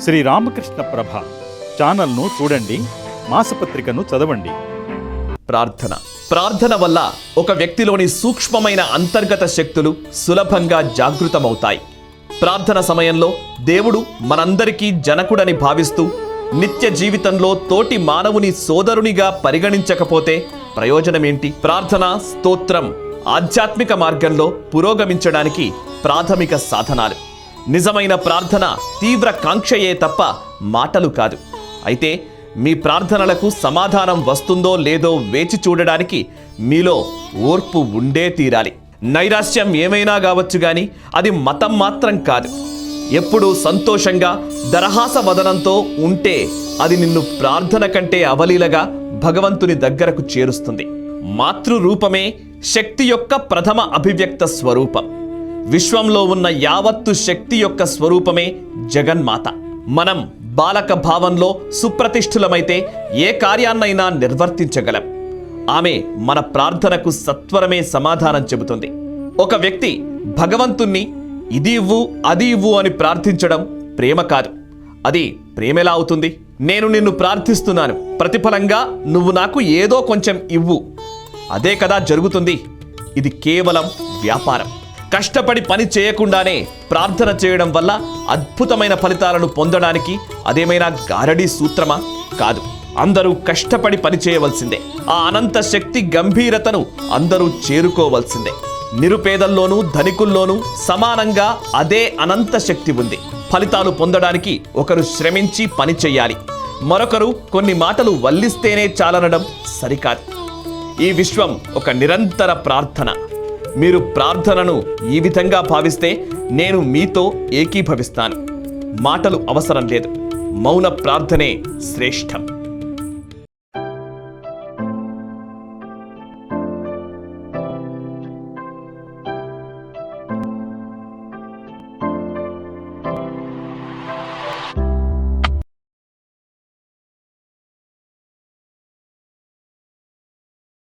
శ్రీ రామకృష్ణ ప్రభ ఛానల్ను చూడండి మాసపత్రికను చదవండి. ప్రార్థన. ప్రార్థన వల్ల ఒక వ్యక్తిలోని సూక్ష్మమైన అంతర్గత శక్తులు సులభంగా జాగృతమవుతాయి. ప్రార్థన సమయంలో దేవుడు మనందరికీ జనకుడని భావిస్తూ నిత్య జీవితంలో తోటి మానవుని సోదరునిగా పరిగణించకపోతే ప్రయోజనమేంటి? ప్రార్థన స్తోత్రం ఆధ్యాత్మిక మార్గంలో పురోగమించడానికి ప్రాథమిక సాధనాలు. నిజమైన ప్రార్థన తీవ్ర కాంక్షయే తప్ప మాటలు కాదు. అయితే మీ ప్రార్థనలకు సమాధానం వస్తుందో లేదో వేచి చూడడానికి మీలో ఓర్పు ఉండే తీరాలి. నైరాశ్యం ఏమైనా కావచ్చు గాని అది మతం మాత్రం కాదు. ఎప్పుడూ సంతోషంగా దరహాస వదనంతో ఉంటే అది నిన్ను ప్రార్థన కంటే అవలీలగా భగవంతుని దగ్గరకు చేరుస్తుంది. మాతృరూపమే శక్తి యొక్క ప్రథమ అభివ్యక్త స్వరూపం. విశ్వంలో ఉన్న యావత్తు శక్తి యొక్క స్వరూపమే జగన్మాత. మనం బాలక భావంలో సుప్రతిష్ఠులమైతే ఏ కార్యాన్నైనా నిర్వర్తించగలం. ఆమె మన ప్రార్థనకు సత్వరమే సమాధానం చెబుతుంది. ఒక వ్యక్తి భగవంతుణ్ణి ఇది ఇవ్వు అది ఇవ్వు అని ప్రార్థించడం ప్రేమ కాదు. అది ప్రేమెలా అవుతుంది? నేను నిన్ను ప్రార్థిస్తున్నాను. ప్రతిఫలంగా నువ్వు నాకు ఏదో కొంచెం ఇవ్వు. అదే కదా జరుగుతుంది. ఇది కేవలం వ్యాపారం. కష్టపడి పని చేయకుండానే ప్రార్థన చేయడం వల్ల అద్భుతమైన ఫలితాలను పొందడానికి అదేమైనా గారడీ సూత్రమా? కాదు. అందరూ కష్టపడి పని చేయవలసిందే. ఆ అనంత శక్తి గంభీరతను అందరూ చేరుకోవలసిందే. నిరుపేదల్లోనూ ధనికుల్లోనూ సమానంగా అదే అనంత శక్తి ఉంది. ఫలితాలు పొందడానికి ఒకరు శ్రమించి పని చెయ్యాలి మరొకరు కొన్ని మాటలు వల్లిస్తేనే చాలనడం సరికాదు. ఈ విశ్వం ఒక నిరంతర ప్రార్థన. మీరు ప్రార్థనను ఈ విధంగా భావిస్తే నేను మీతో ఏకీభవిస్తాను. మాటలు అవసరం లేదు. మౌన ప్రార్థనే శ్రేష్టం.